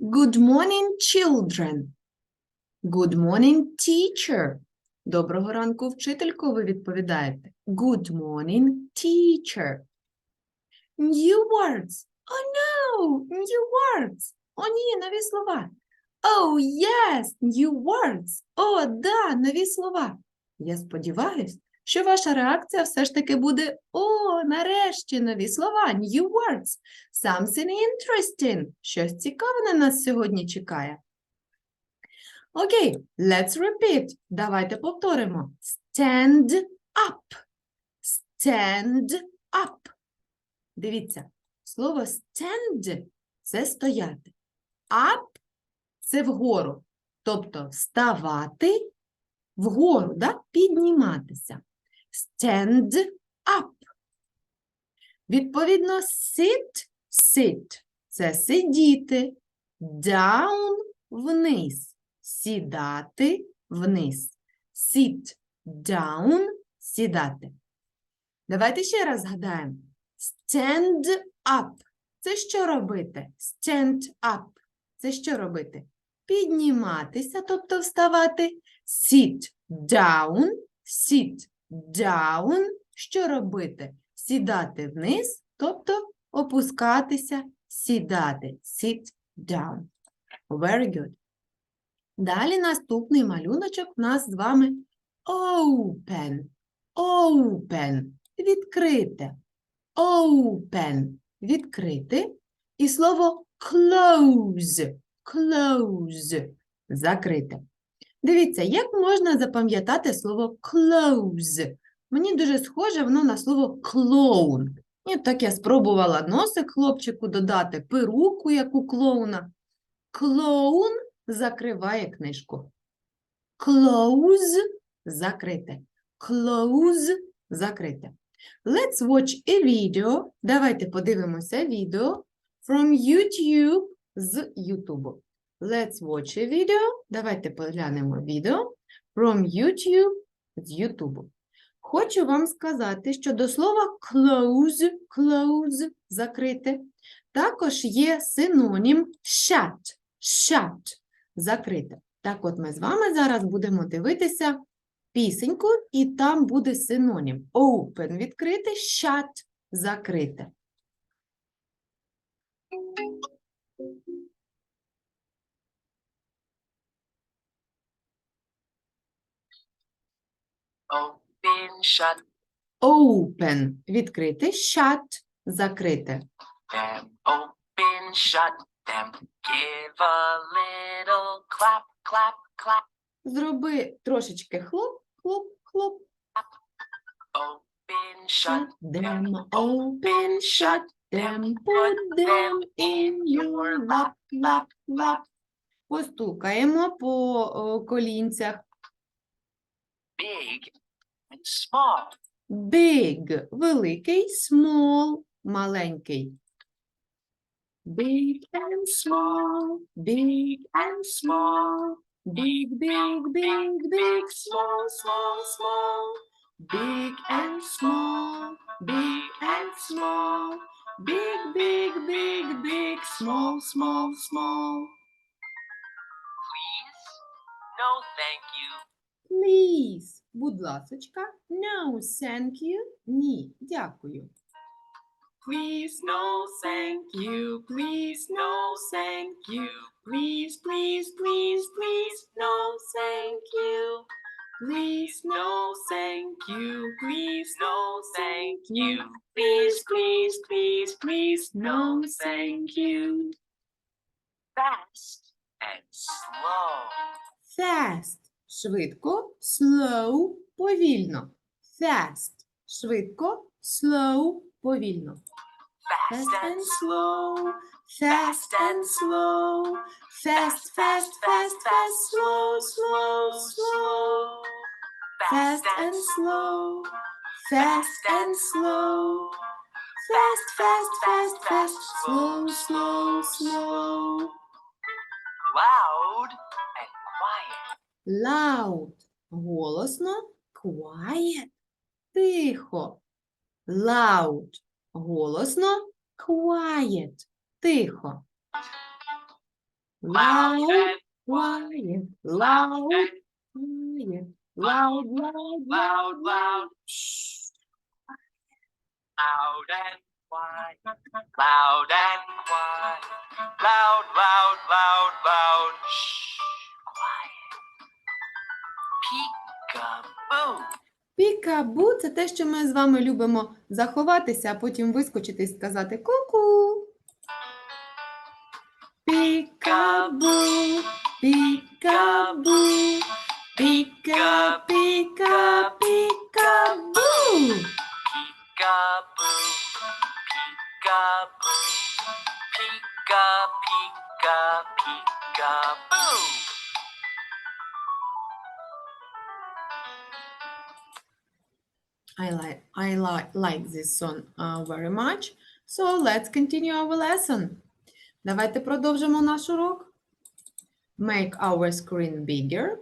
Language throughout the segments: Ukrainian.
Good morning, children. Good morning, teacher. Доброго ранку, вчителько, ви відповідаєте. Good morning, teacher. New words. Oh no, new words. О, ні, нові слова. Oh, yes, new words. О, да, нові слова. Я сподіваюсь, що ваша реакція все ж таки буде О, нарешті нові слова, new words. Something interesting. Щось цікаве на нас сьогодні чекає. Окей, let's repeat. Давайте повторимо. Stand up. Stand up. Дивіться, слово stand – це стояти. Up – це вгору. Тобто вставати вгору, да? підніматися. Stand up. Відповідно, sit – sit – це сидіти. Down – вниз. Сідати вниз. Sit down – сідати. Давайте ще раз згадаємо. Stand up. Це що робити? Stand up. Це що робити? Підніматися, тобто вставати. Sit down. Sit down. Що робити? Сідати вниз, тобто опускатися, сідати. Sit down. Very good. Далі наступний малюночок у нас з вами open. Open. Відкрите. Open. Відкрити. І слово close. Close. Закрите. Дивіться, як можна запам'ятати слово close? Мені дуже схоже воно на слово клоун. І так я спробувала носик хлопчику додати, перуку, як у клоуна. Клоун закриває книжку. Close – закрите. Close – закрите. Let's watch a video. Давайте подивимося відео from YouTube з YouTube. Let's watch a video. Давайте поглянемо відео from YouTube з YouTube. Хочу вам сказати, що до слова close, close – закрити, також є синонім shut, shut – закрите. Так от ми з вами зараз будемо дивитися пісеньку, і там буде синонім. Open – відкрите, shut – закрите. Open, shut Open – відкрите, shut – закрите. them. Open, shut them. Give a little clap, clap, clap. Зроби трошечки хлоп, хлоп, хлоп. Open, shut them, open, shut them, put them in your lap, lap, lap. Постукаємо по о, колінцях. big small. Big – великий, small – маленький. Big and small, big and small. Big, big, big, big, small, small, small. Big and small, big and small. Big, big, big, big, small, small, small. Please? No, thank you. Please, будь ласочка. No, thank you. Ні, дякую. Please, no, thank you. Please, no, thank you. Please, please, please, please, no, thank you. Please, no, thank you. Please, no, thank you. Please, please, please, please, no, thank you. Fast and slow. Fast – швидко, slow – повільно. Fast – швидко, slow – повільно. Fast and slow, fast and slow, fast, fast, fast, fast, slow, slow, slow, fast and slow, fast and slow, fast, fast, fast, fast, slow, slow, slow. loud. Loud – голосно, quiet – тихо. Loud – голосно, quiet – тихо. Loud loud, and quiet, loud loud, and quiet, loud, loud, loud, loud. Shh. Loud and quiet. Loud and quiet. Loud, loud, loud, loud. Shh. Peekaboo. Пікабу це те, що ми з вами любимо заховатися, а потім вискочити і сказати ку-ку. Пікабу, пікабу, I like I like like this song uh, very much. So let's continue our lesson. Давайте продовжимо наш урок. Make our screen bigger.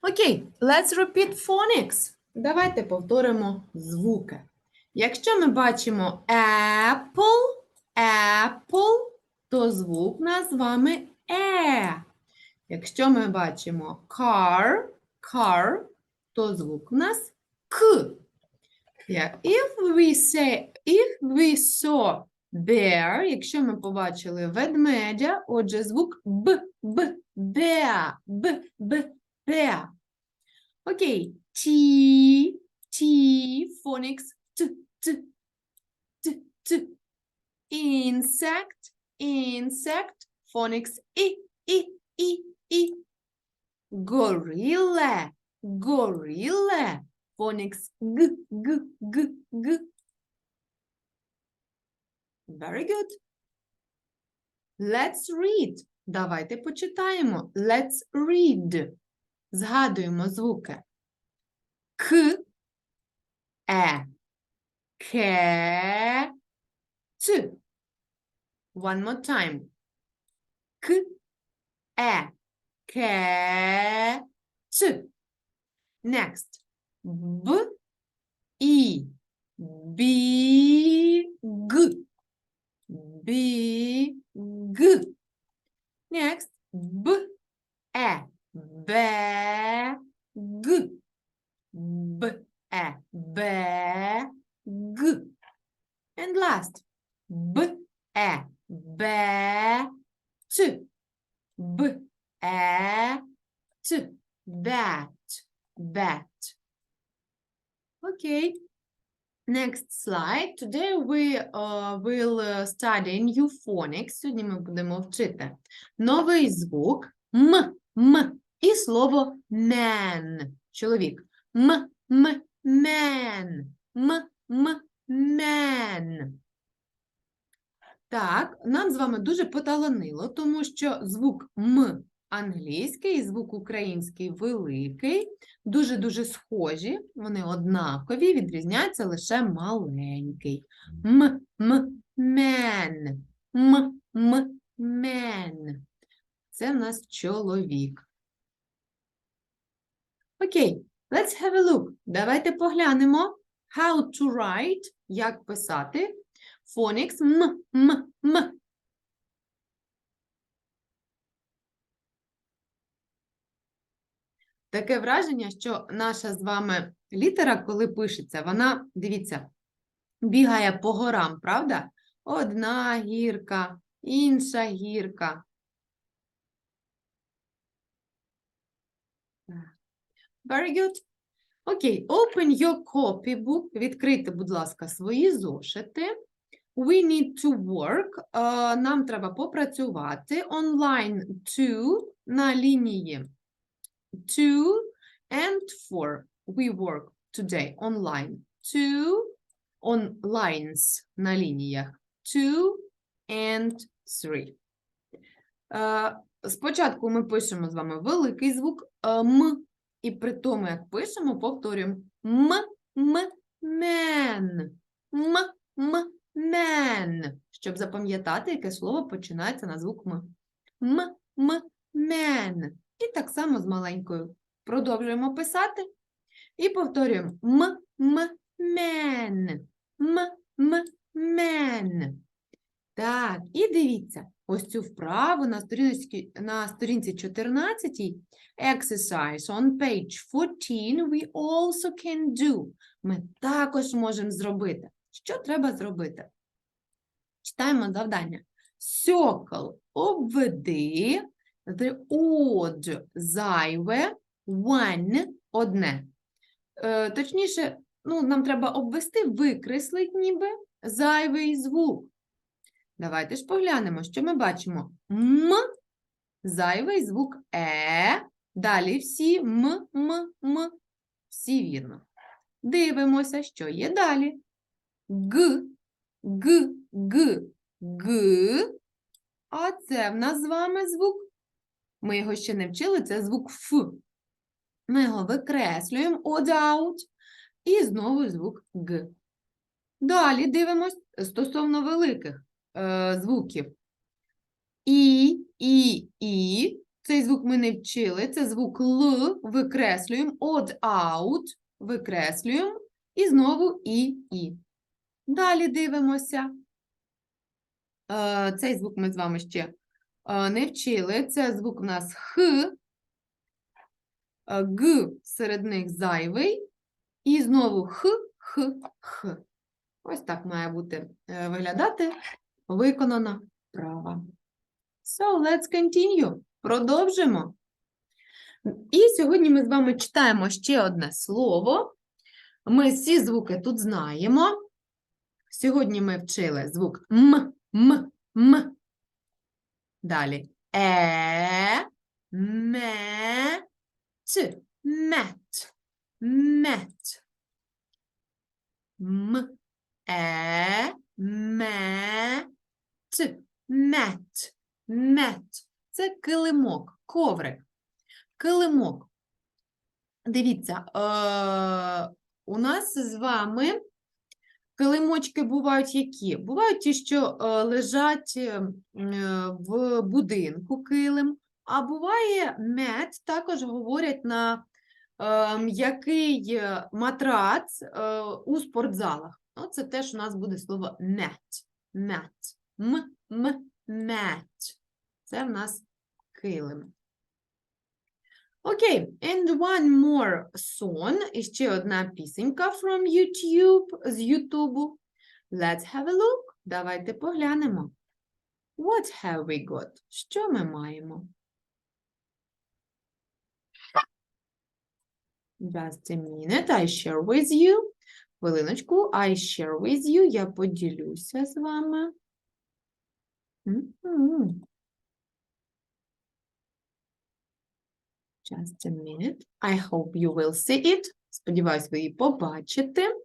Окей, let's repeat phonics. Давайте повторимо звуки. Якщо ми бачимо apple, apple, то звук нас з е. Якщо ми бачимо car, car, то звук у нас к. Yeah. If we say, if we saw bear, якщо ми побачили ведмедя, отже, звук б, б, bear, б, б, bear. Окей, T, T, phonics, т, т, т, т. Insect, insect, phonics, і, і, і, і. Gorilla, gorilla, phonics g, g, g, g. Very good. Let's read. Давайте почитаємо. Let's read. Згадуємо звуки. К, е, ке, ц. One more time. К, е, ке, ц. Next. Б, і, бі, г. Бі, г. Next. Б, е, бе, г. Б, е, бе, г. And last. Б, е, бе, ц. Б, е, ц. Bat, bat. Okay. Next slide. Today we uh, will uh, study new phonics. Сьогодні ми будемо вчити новий звук м, м і слово man. Чоловік. М, м, man. М, м, man. Так, нам з вами дуже поталанило, тому що звук м англійський звук український великий, дуже-дуже схожі, вони однакові, відрізняються лише маленький. М, м, мен. М, м, мен. Це в нас чоловік. Окей, let's have a look. Давайте поглянемо how to write, як писати phonics м, м, м. Таке враження, що наша з вами літера, коли пишеться, вона, дивіться, бігає по горам, правда? Одна гірка, інша гірка. Very good. Окей, open your copybook. Відкрийте, будь ласка, свої зошити. We need to work. Е, Нам треба попрацювати. Online 2 на лінії 2 and 4. We work today online. 2 on lines на лініях. 2 and 3. Е, Спочатку ми пишемо з вами великий звук е, М, і при тому, як пишемо, повторюємо М, М, мен. М, М, мен. Щоб запам'ятати, яке слово починається на звук М. М, М, мен. І так само з маленькою. Продовжуємо писати і повторюємо м, м, мен. М, м, мен. Так, І дивіться, ось цю вправу на сторінці, на сторінці 14 exercise on page 14 we also can do. Ми також можемо зробити. Що треба зробити? Читаємо завдання. Circle обведи, the odd зайве, one одне. Е, точніше, ну, нам треба обвести, викреслить ніби зайвий звук. Давайте ж поглянемо, що ми бачимо. М, зайвий звук Е, далі всі М, М, М. Всі вірно. Дивимося, що є далі. Г, Г, Г, Г. А це в нас з вами звук. Ми його ще не вчили, це звук Ф. Ми його викреслюємо odd out. І знову звук Г. Далі дивимось стосовно великих е, звуків. І, І, І. Цей звук ми не вчили. Це звук Л, викреслюємо, odd out, викреслюємо. І знову І, І. Далі дивимося. Е, Цей звук ми з вами ще не вчили. Це звук у нас Х. Е, Г серед них зайвий. І знову Х, Х, Х. Ось так має бути е, виглядати виконана вправа. So, let's continue. Продовжимо. І сьогодні ми з вами читаємо ще одне слово. Ми всі звуки тут знаємо. Сьогодні ми вчили звук М, М, М. Далі Е, Ме, Т, мет, мет. М, Е, Ме, Т, мет, мет. Це килимок, коврик. Килимок. Дивіться, е, у нас з вами килимочки бувають які? Бувають ті, що е, лежать е, е, в будинку килим, а буває мед, також говорять на м'який матрац у спортзалах. Ну, це теж у нас буде слово мет. Мет. М, м, мет. Це в нас килим. Окей, and one more song. І ще одна пісенька from YouTube, з YouTube. Let's have a look. Давайте поглянемо. What have we got? Що ми маємо? Just a minute, I share with you. Хвилиночку, I share with you. Я поділюся з вами. Мгм. Just a minute. I hope you will see it. Сподіваюсь, ви її побачите.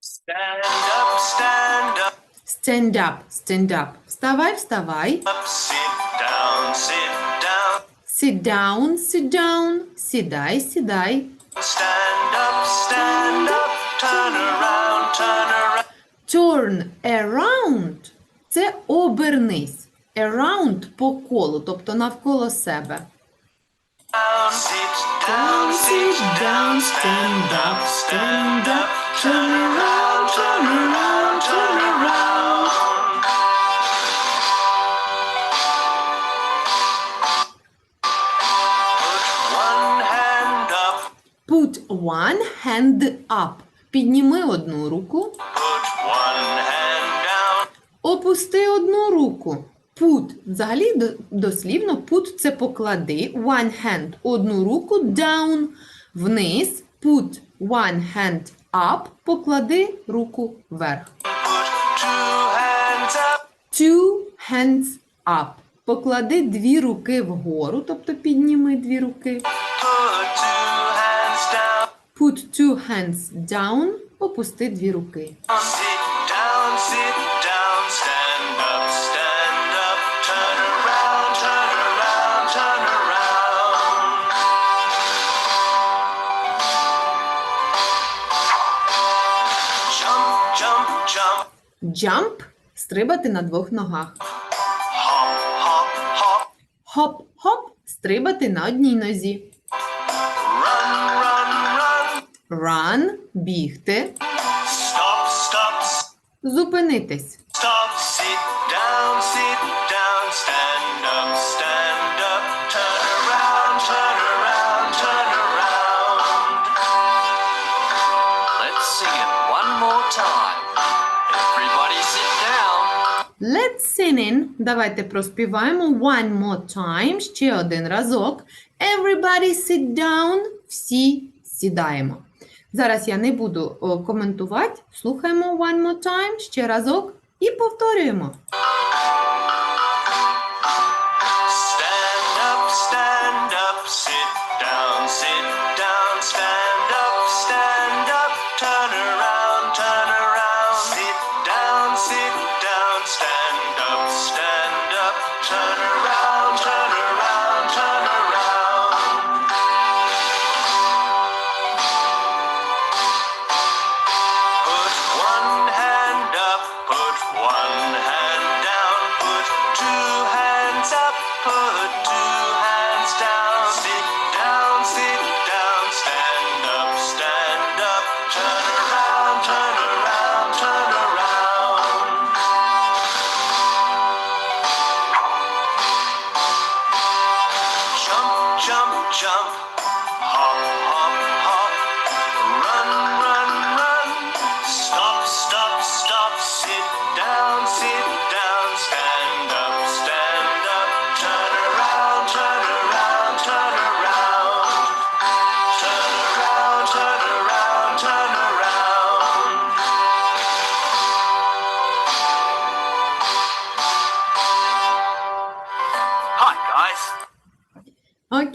Stand up, stand up, Stand up, stand up. Вставай, вставай. up, sit down, sit down. Sit down, sit down. Сідай, сідай. Stand up, stand up, turn around, turn around. Turn around – це обернись. Around – по колу, тобто навколо себе. Put one hand up. Підніми одну руку. Опусти одну руку. Put. Взагалі до- дослівно put – це поклади. One hand – одну руку. Down – вниз. Put one hand up – поклади руку вверх. Two hands up. Поклади дві руки вгору, тобто підніми дві руки. put two hands down. Put two hands down. Опусти дві руки. Jump, стрибати на двох ногах. hop, hop, hop, Хоп-хоп – стрибати на одній нозі. Run – бігти, Stop, stop, зупинитись. Давайте проспіваємо one more time. Ще один разок. Everybody sit down. Всі сідаємо. Зараз я не буду коментувати. Слухаємо one more time. Ще разок і повторюємо. Stand up, stand up, sit down, sit down,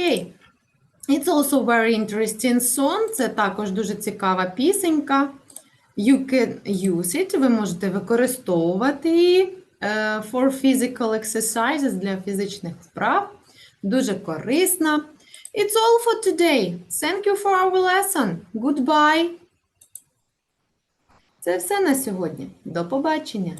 Окей. It's also very interesting song. Це також дуже цікава пісенька. You can use it. Ви можете використовувати її е, for physical exercises для фізичних вправ. Дуже корисна. It's all for today. Thank you for our lesson. Goodbye. Це все на сьогодні. До побачення.